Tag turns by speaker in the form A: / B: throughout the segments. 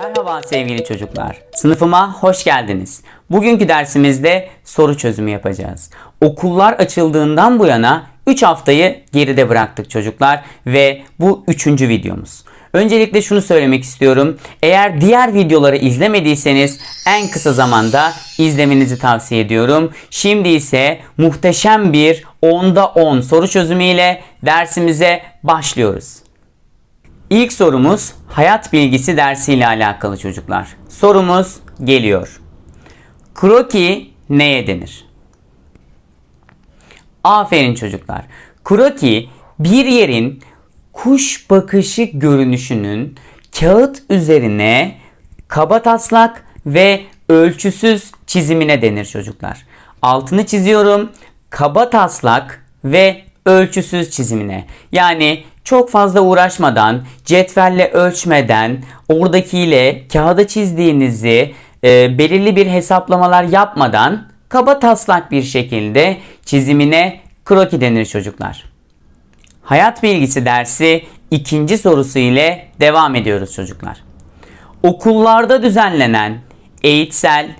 A: Merhaba sevgili çocuklar. Sınıfıma hoş geldiniz. Bugünkü dersimizde soru çözümü yapacağız. Okullar açıldığından bu yana 3 haftayı geride bıraktık çocuklar ve bu 3. videomuz. Öncelikle şunu söylemek istiyorum. Eğer diğer videoları izlemediyseniz en kısa zamanda izlemenizi tavsiye ediyorum. Şimdi ise muhteşem bir 10'da 10 soru çözümüyle dersimize başlıyoruz. İlk sorumuz hayat bilgisi dersiyle alakalı çocuklar. Sorumuz geliyor. Kroki neye denir? Aferin çocuklar. Kroki bir yerin kuş bakışı görünüşünün kağıt üzerine kaba taslak ve ölçüsüz çizimine denir çocuklar. Altını çiziyorum. Kaba taslak ve ölçüsüz çizimine. Yani çok fazla uğraşmadan, cetvelle ölçmeden, oradakiyle kağıda çizdiğinizi e, belirli bir hesaplamalar yapmadan kaba taslak bir şekilde çizimine kroki denir çocuklar. Hayat bilgisi dersi ikinci sorusu ile devam ediyoruz çocuklar. Okullarda düzenlenen eğitsel,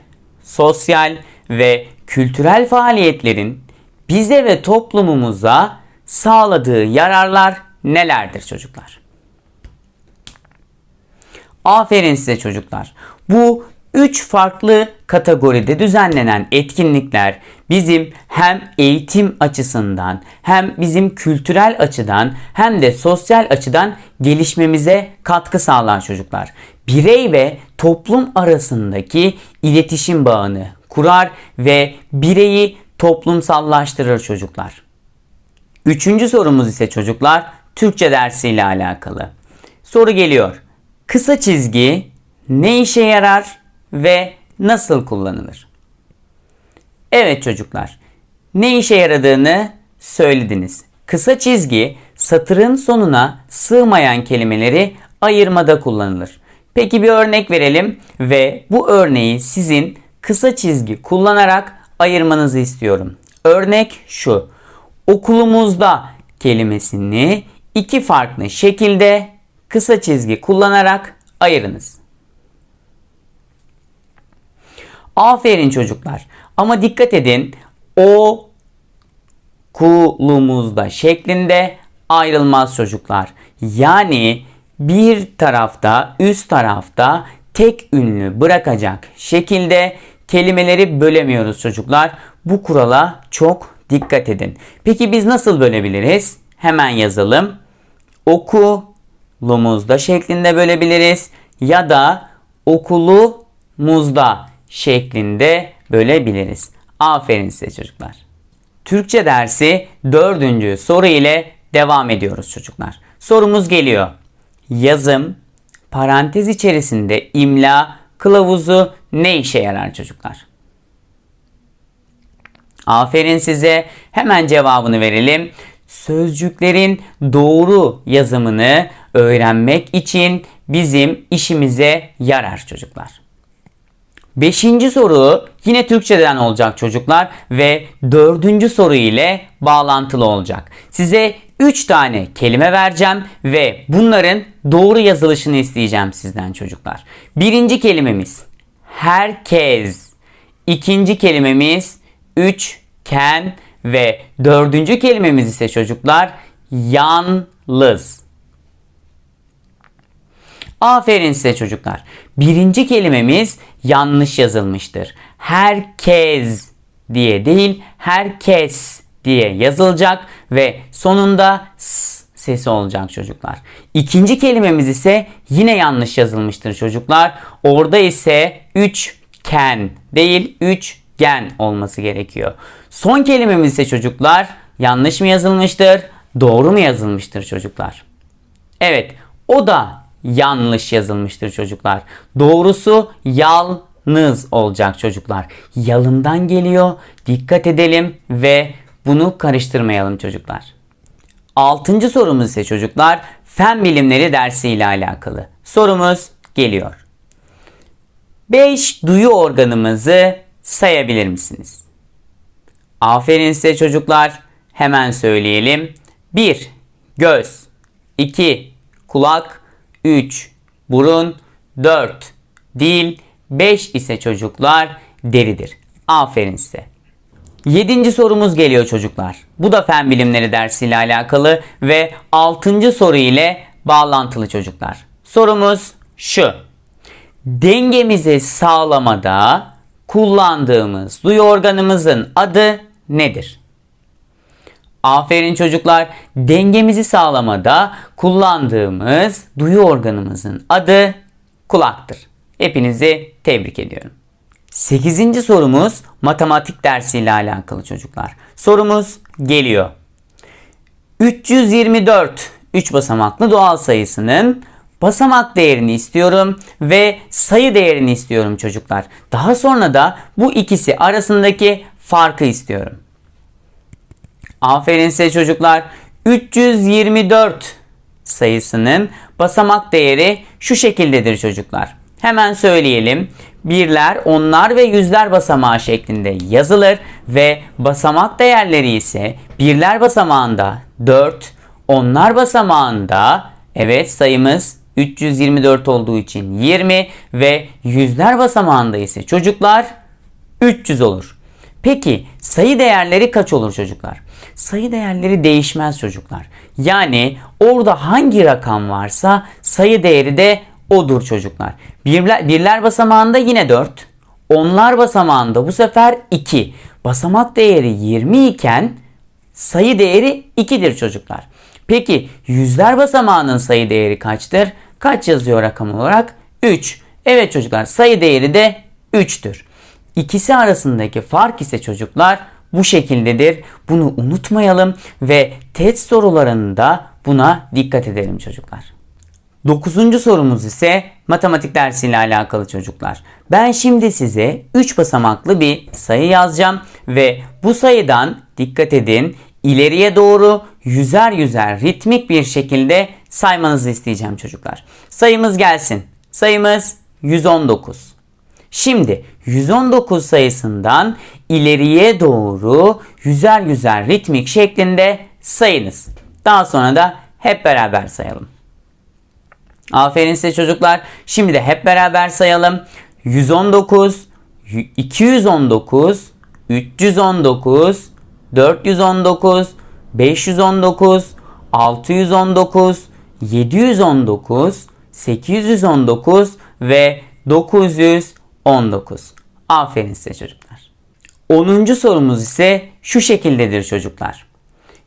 A: sosyal ve kültürel faaliyetlerin bize ve toplumumuza sağladığı yararlar nelerdir çocuklar? Aferin size çocuklar. Bu üç farklı kategoride düzenlenen etkinlikler bizim hem eğitim açısından hem bizim kültürel açıdan hem de sosyal açıdan gelişmemize katkı sağlar çocuklar. Birey ve toplum arasındaki iletişim bağını kurar ve bireyi toplumsallaştırır çocuklar. Üçüncü sorumuz ise çocuklar Türkçe dersiyle alakalı. Soru geliyor. Kısa çizgi ne işe yarar ve nasıl kullanılır? Evet çocuklar. Ne işe yaradığını söylediniz. Kısa çizgi satırın sonuna sığmayan kelimeleri ayırmada kullanılır. Peki bir örnek verelim ve bu örneği sizin kısa çizgi kullanarak ayırmanızı istiyorum. Örnek şu. Okulumuzda kelimesini iki farklı şekilde kısa çizgi kullanarak ayırınız. Aferin çocuklar. Ama dikkat edin. O kulumuzda şeklinde ayrılmaz çocuklar. Yani bir tarafta üst tarafta tek ünlü bırakacak şekilde kelimeleri bölemiyoruz çocuklar. Bu kurala çok dikkat edin. Peki biz nasıl bölebiliriz? Hemen yazalım. Okulumuzda şeklinde bölebiliriz ya da okulumuzda şeklinde bölebiliriz. Aferin size çocuklar. Türkçe dersi dördüncü soru ile devam ediyoruz çocuklar. Sorumuz geliyor. Yazım, parantez içerisinde imla kılavuzu ne işe yarar çocuklar? Aferin size. Hemen cevabını verelim. Sözcüklerin doğru yazımını öğrenmek için bizim işimize yarar çocuklar. Beşinci soru yine Türkçeden olacak çocuklar ve dördüncü soru ile bağlantılı olacak. Size 3 tane kelime vereceğim ve bunların doğru yazılışını isteyeceğim sizden çocuklar. Birinci kelimemiz herkes. İkinci kelimemiz üçgen ve dördüncü kelimemiz ise çocuklar yalnız. Aferin size çocuklar. Birinci kelimemiz yanlış yazılmıştır. Herkes diye değil, herkes diye yazılacak ve sonunda s sesi olacak çocuklar. İkinci kelimemiz ise yine yanlış yazılmıştır çocuklar. Orada ise üçgen değil üçgen olması gerekiyor. Son kelimemiz ise çocuklar yanlış mı yazılmıştır? Doğru mu yazılmıştır çocuklar? Evet, o da yanlış yazılmıştır çocuklar. Doğrusu yalnız olacak çocuklar. Yalından geliyor. Dikkat edelim ve bunu karıştırmayalım çocuklar. Altıncı sorumuz ise çocuklar fen bilimleri dersi ile alakalı. Sorumuz geliyor. 5 duyu organımızı sayabilir misiniz? Aferin size çocuklar. Hemen söyleyelim. 1. Göz 2. Kulak 3. Burun 4 değil 5 ise çocuklar deridir. Aferin size. Yedinci sorumuz geliyor çocuklar. Bu da fen bilimleri dersiyle alakalı ve altıncı soru ile bağlantılı çocuklar. Sorumuz şu. Dengemizi sağlamada kullandığımız duyu organımızın adı nedir? Aferin çocuklar. Dengemizi sağlamada kullandığımız duyu organımızın adı kulaktır. Hepinizi tebrik ediyorum. 8. sorumuz matematik dersiyle alakalı çocuklar. Sorumuz geliyor. 324 3 basamaklı doğal sayısının basamak değerini istiyorum ve sayı değerini istiyorum çocuklar. Daha sonra da bu ikisi arasındaki farkı istiyorum. Aferin size çocuklar. 324 sayısının basamak değeri şu şekildedir çocuklar. Hemen söyleyelim. Birler, onlar ve yüzler basamağı şeklinde yazılır ve basamak değerleri ise birler basamağında 4, onlar basamağında evet sayımız 324 olduğu için 20 ve yüzler basamağında ise çocuklar 300 olur. Peki sayı değerleri kaç olur çocuklar? Sayı değerleri değişmez çocuklar. Yani orada hangi rakam varsa sayı değeri de odur çocuklar. Birler, birler basamağında yine 4. Onlar basamağında bu sefer 2. Basamak değeri 20 iken sayı değeri 2'dir çocuklar. Peki yüzler basamağının sayı değeri kaçtır? Kaç yazıyor rakam olarak? 3. Evet çocuklar sayı değeri de 3'tür. İkisi arasındaki fark ise çocuklar bu şekildedir. Bunu unutmayalım ve test sorularında buna dikkat edelim çocuklar. Dokuzuncu sorumuz ise matematik dersiyle alakalı çocuklar. Ben şimdi size 3 basamaklı bir sayı yazacağım ve bu sayıdan dikkat edin ileriye doğru yüzer yüzer ritmik bir şekilde saymanızı isteyeceğim çocuklar. Sayımız gelsin. Sayımız 119. Şimdi 119 sayısından ileriye doğru yüzer yüzer ritmik şeklinde sayınız. Daha sonra da hep beraber sayalım. Aferin size çocuklar. Şimdi de hep beraber sayalım. 119, 219, 319, 419, 519, 619, 719, 819 ve 919. Aferin size çocuklar. 10. sorumuz ise şu şekildedir çocuklar.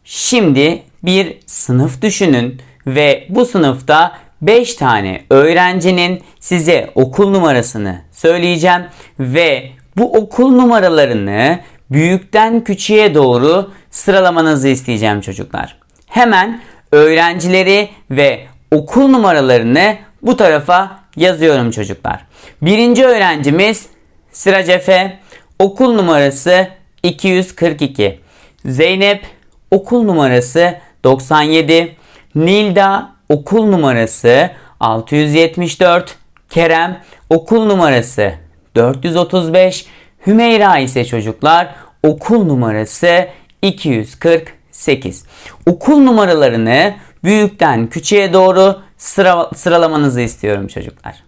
A: Şimdi bir sınıf düşünün ve bu sınıfta 5 tane öğrencinin size okul numarasını söyleyeceğim ve bu okul numaralarını büyükten küçüğe doğru sıralamanızı isteyeceğim çocuklar. Hemen öğrencileri ve okul numaralarını bu tarafa yazıyorum çocuklar. Birinci öğrencimiz Sıraç Efe, okul numarası 242. Zeynep, okul numarası 97. Nilda, okul numarası 674. Kerem, okul numarası 435. Hümeyra ise çocuklar okul numarası 248. Okul numaralarını büyükten küçüğe doğru sıra, sıralamanızı istiyorum çocuklar.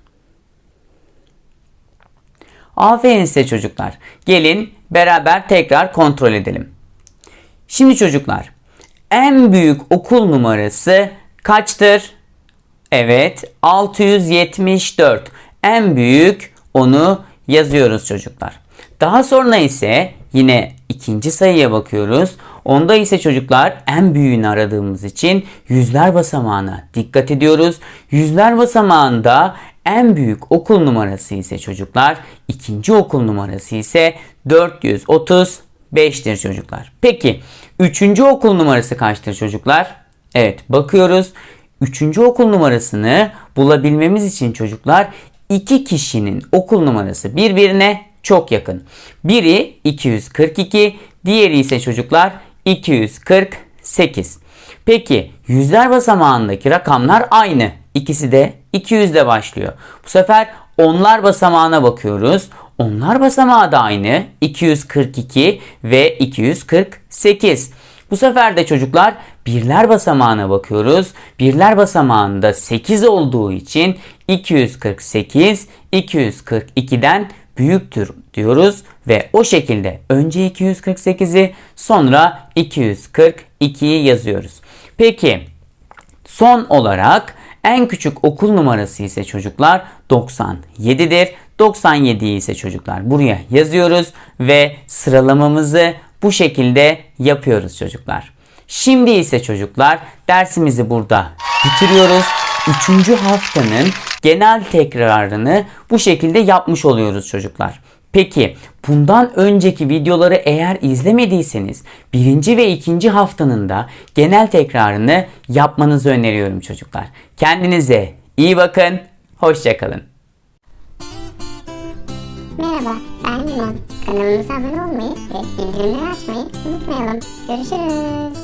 A: Aferin size çocuklar. Gelin beraber tekrar kontrol edelim. Şimdi çocuklar en büyük okul numarası kaçtır? Evet 674. En büyük onu yazıyoruz çocuklar. Daha sonra ise yine ikinci sayıya bakıyoruz. Onda ise çocuklar en büyüğünü aradığımız için yüzler basamağına dikkat ediyoruz. Yüzler basamağında en büyük okul numarası ise çocuklar ikinci okul numarası ise 435'tir çocuklar. Peki üçüncü okul numarası kaçtır çocuklar? Evet bakıyoruz. Üçüncü okul numarasını bulabilmemiz için çocuklar iki kişinin okul numarası birbirine çok yakın. Biri 242, diğeri ise çocuklar 248. Peki yüzler basamağındaki rakamlar aynı. İkisi de 200 ile başlıyor. Bu sefer onlar basamağına bakıyoruz. Onlar basamağı da aynı. 242 ve 248. Bu sefer de çocuklar birler basamağına bakıyoruz. Birler basamağında 8 olduğu için 248 242'den büyüktür diyoruz ve o şekilde önce 248'i sonra 242'yi yazıyoruz. Peki son olarak en küçük okul numarası ise çocuklar 97'dir. 97'yi ise çocuklar buraya yazıyoruz ve sıralamamızı bu şekilde yapıyoruz çocuklar. Şimdi ise çocuklar dersimizi burada bitiriyoruz. Üçüncü haftanın genel tekrarını bu şekilde yapmış oluyoruz çocuklar. Peki bundan önceki videoları eğer izlemediyseniz birinci ve ikinci haftanın da genel tekrarını yapmanızı öneriyorum çocuklar. Kendinize iyi bakın, hoşçakalın.
B: Merhaba, ben Limon. Kanalımıza abone olmayı ve bildirimleri açmayı unutmayalım. Görüşürüz.